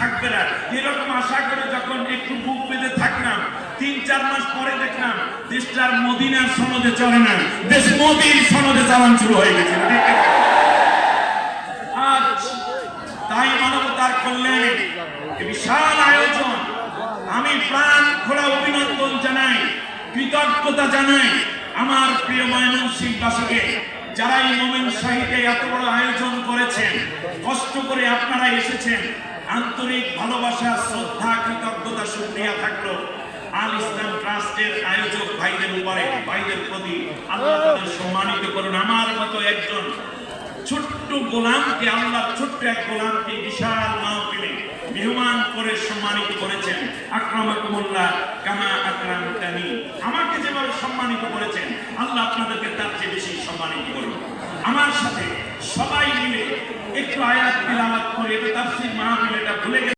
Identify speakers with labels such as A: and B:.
A: থাকবে না। এরকম আশা করে যখন একটু বুক বেঁধে থাকলাম, তিন, চার মাস পরে দেখলাম, দেশটার মদিনার সনদে চলে না। দেশ মোদির সনদে চালান শুরু হয়ে গেছে। তাই মানবতার বিশাল আয়োজন। আমি প্রাণ খোলা অভিনন্দন জানাই, কৃতজ্ঞতা জানাই আমার প্রিয় ময়মনসিংহবাসীকে যারা এই মোমেন শাহিদে এত বড় আয়োজন করেছেন, কষ্ট করে আপনারা এসেছেন আন্তরিক ভালোবাসা, শ্রদ্ধা, কৃতজ্ঞতা শুক্রিয়া থাকল আল ইসলাম ট্রাস্টের আয়োজক ভাইদের উপরে, ভাইদের প্রতি আল্লাহ তাদের সম্মানিত করুন। আমার মতো একজন ছোট্ট গোলামকে আল্লাহ ছোট্ট এক গোলামকে বিশাল মাহফিলে মেহমান করে সম্মানিত করেছেন। আকরামাকুমুল্লাহ কামা আকরামতানি। আমাকে যেভাবে সম্মানিত করেছেন, আল্লাহ আপনাদেরকে তার চেয়ে বেশি সম্মানিত করুন। আমার সাথে সবাই মিলে একটু আয়াত